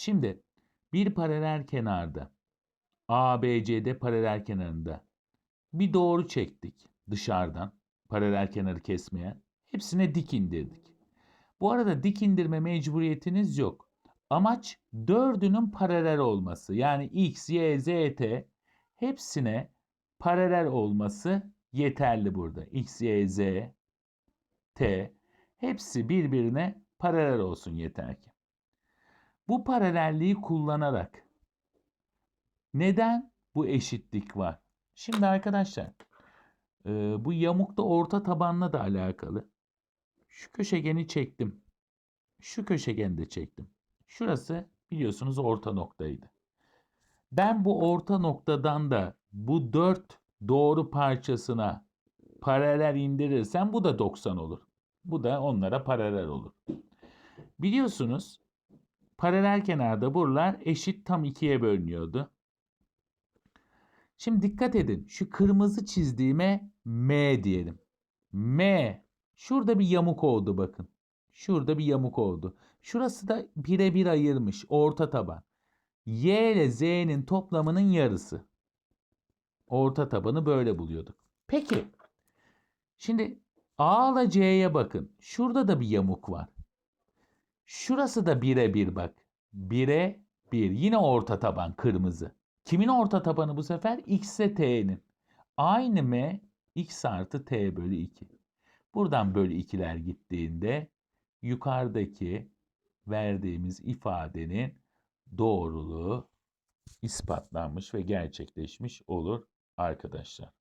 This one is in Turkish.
Şimdi bir paralel kenarda ABCD paralel kenarında bir doğru çektik dışarıdan paralel kenarı kesmeye. Hepsine dik indirdik. Bu arada dik indirme mecburiyetiniz yok. Amaç dördünün paralel olması. Yani x, y, z, t hepsine paralel olması yeterli burada. x, y, z, t hepsi birbirine paralel olsun yeter ki. Bu paralelliği kullanarak neden bu eşitlik var? Şimdi arkadaşlar e, bu yamukta orta tabanla da alakalı. Şu köşegeni çektim. Şu köşegeni de çektim. Şurası biliyorsunuz orta noktaydı. Ben bu orta noktadan da bu dört doğru parçasına paralel indirirsem bu da 90 olur. Bu da onlara paralel olur. Biliyorsunuz paralel kenarda buralar eşit tam ikiye bölünüyordu. Şimdi dikkat edin. Şu kırmızı çizdiğime M diyelim. M. Şurada bir yamuk oldu bakın. Şurada bir yamuk oldu. Şurası da birebir ayırmış. Orta taban. Y ile Z'nin toplamının yarısı. Orta tabanı böyle buluyorduk. Peki. Şimdi A ile C'ye bakın. Şurada da bir yamuk var. Şurası da birebir bak. Bire bir. Yine orta taban kırmızı. Kimin orta tabanı bu sefer? X ile T'nin. Aynı M X artı T bölü 2. Buradan bölü 2'ler gittiğinde yukarıdaki verdiğimiz ifadenin doğruluğu ispatlanmış ve gerçekleşmiş olur arkadaşlar.